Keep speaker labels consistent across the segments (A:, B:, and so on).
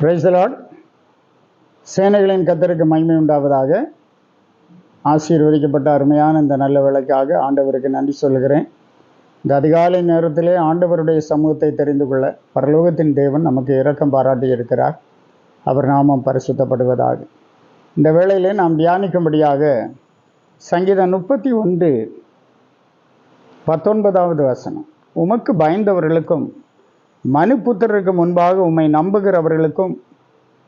A: பிரைசலாட் சேனைகளின் கத்தருக்கு மகிமை உண்டாவதாக. ஆசீர்வதிக்கப்பட்ட அருமையான இந்த நல்ல விளக்காக ஆண்டவருக்கு நன்றி சொல்கிறேன் இந்த அதிகாலை நேரத்திலே ஆண்டவருடைய சமூகத்தை தெரிந்து கொள்ள பரலோகத்தின் தேவன் நமக்கு இரக்கம் பாராட்டி இருக்கிறார். அவர் நாமம் பரிசுத்தப்படுவதாக. இந்த வேளையிலே நாம் தியானிக்கும்படியாக சங்கீதம் முப்பத்தி ஒன்று பத்தொன்பதாவது வசனம். உமக்கு பயந்தவர்களுக்கும் மனுபுத்திரருக்கு முன்பாக உம்மை நம்புகிறவர்களுக்கும்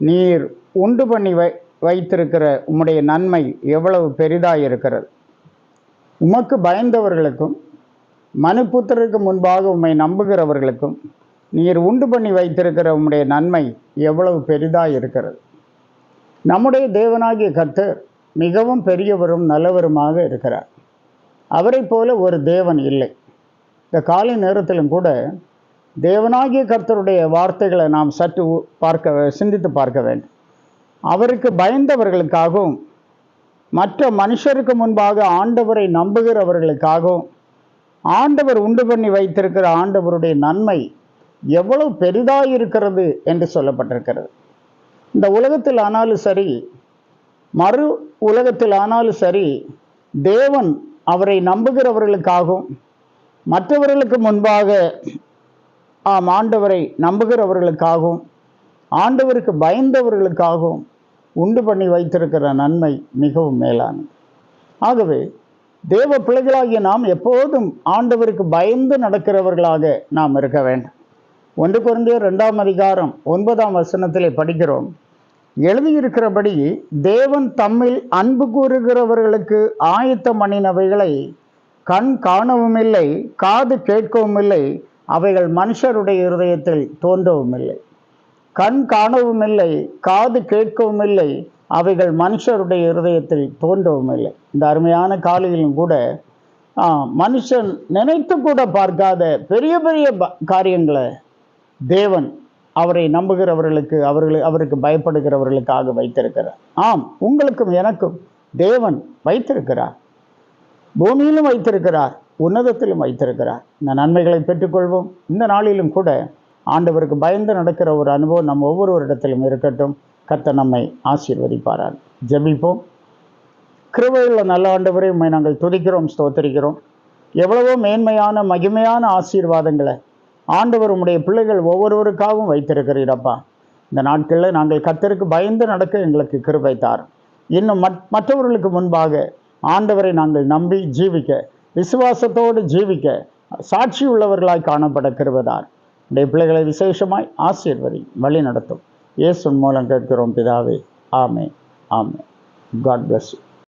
A: நீர் உண்டு பண்ணி வை வைத்திருக்கிற உம்முடைய நன்மை எவ்வளவு பெரிதாக இருக்கிறது உமக்கு பயந்தவர்களுக்கும் மனுபுத்திரருக்கு முன்பாக உம்மை நம்புகிறவர்களுக்கும் நீர் உண்டு பண்ணி வைத்திருக்கிற உம்முடைய நன்மை எவ்வளவு பெரிதாக இருக்கிறது நம்முடைய தேவனாகிய கர்த்தர் மிகவும் பெரியவரும் நல்லவருமாக இருக்கிறார். அவரைப் போல ஒரு தேவன் இல்லை. இந்த காலை நேரத்திலும் கூட தேவனாகிய கர்த்தருடைய வார்த்தைகளை நாம் சற்று பார்க்க சிந்தித்து பார்க்க வேண்டும். அவருக்கு பயந்தவர்களுக்காகவும் மற்ற மனுஷருக்கு முன்பாக ஆண்டவரை நம்புகிறவர்களுக்காகவும் ஆண்டவர் உண்டு பண்ணி வைத்திருக்கிற ஆண்டவருடைய நன்மை எவ்வளவு பெரிதாக இருக்கிறது என்று சொல்லப்பட்டிருக்கிறது. இந்த உலகத்தில் ஆனாலும் சரி மறு உலகத்தில் ஆனாலும் சரி தேவன் அவரை நம்புகிறவர்களுக்காகவும் மற்றவர்களுக்கு முன்பாக ஆம் ஆண்டவரை நம்புகிறவர்களுக்காகவும் ஆண்டவருக்கு பயந்தவர்களுக்காகவும் உண்டு பண்ணி வைத்திருக்கிற நன்மை மிகவும் மேலானது. ஆகவே தேவ பிள்ளைகளாகிய நாம் எப்போதும் ஆண்டவருக்கு பயந்து நடக்கிறவர்களாக நாம் இருக்க வேண்டும். ஒன்று குறைந்த ரெண்டாம் அதிகாரம் ஒன்பதாம் வசனத்திலே படிக்கிறோம். எழுதியிருக்கிறபடி தேவன் தம்மில் அன்பு கூறுகிறவர்களுக்கு ஆயத்தம் பண்ணினவைகளை கண் காணவும் இல்லை காது கேட்கவும் இல்லை அவைகள் மனுஷருடைய இருதயத்தில் தோன்றவும் இல்லை கண் காணவும் இல்லை காது கேட்கவும் இல்லை அவைகள் மனுஷருடைய இருதயத்தில் தோன்றவும் இல்லை இந்த அருமையான காலையிலும் கூட மனுஷன் நினைத்து கூட பார்க்காத பெரிய பெரிய ப- காரியங்களை தேவன் அவரை நம்புகிறவர்களுக்கு அவர்கள் அவருக்கு பயப்படுகிறவர்களுக்காக வைத்திருக்கிறார். ஆம் உங்களுக்கும் எனக்கும் தேவன் வைத்திருக்கிறார். பூமியிலும் வைத்திருக்கிறார். உன்னதத்திலும் வைத்திருக்கிறார். இந்த நன்மைகளை பெற்றுக்கொள்வோம். இந்த நாளிலும் கூட ஆண்டவருக்கு பயந்து நடக்கிற ஒரு அனுபவம் நம்ம ஒவ்வொருவரிடத்திலும் இருக்கட்டும். கத்த நம்மை ஆசீர்வதிப்பாரார் ஜபிப்போம். கிருபையுள்ள நல்ல ஆண்டவரை உண்மை நாங்கள் துதிக்கிறோம் ஸ்தோத்தரிக்கிறோம். எவ்வளவோ மேன்மையான மகிமையான ஆசீர்வாதங்களை ஆண்டவர் உம்முடைய பிள்ளைகள் ஒவ்வொருவருக்காகவும் வைத்திருக்கிறீரப்பா. இந்த நாட்களில் நாங்கள் கத்தருக்கு பயந்து நடக்க எங்களுக்கு கிருபை தார் இன்னும் மற்றவர்களுக்கு முன்பாக ஆண்டவரை நாங்கள் நம்பி ஜீவிக்க விசுவாசத்தோடு ஜீவிக்க சாட்சி உள்ளவர்களாய் காணப்பட கிருபதார் உடைய பிள்ளைகளை விசேஷமாய் ஆசீர்வதி வழி நடத்தும். இயேசு மூலம் கேட்கிறோம் பிதாவே. ஆமே ஆமே காட் பிளஸ் யூ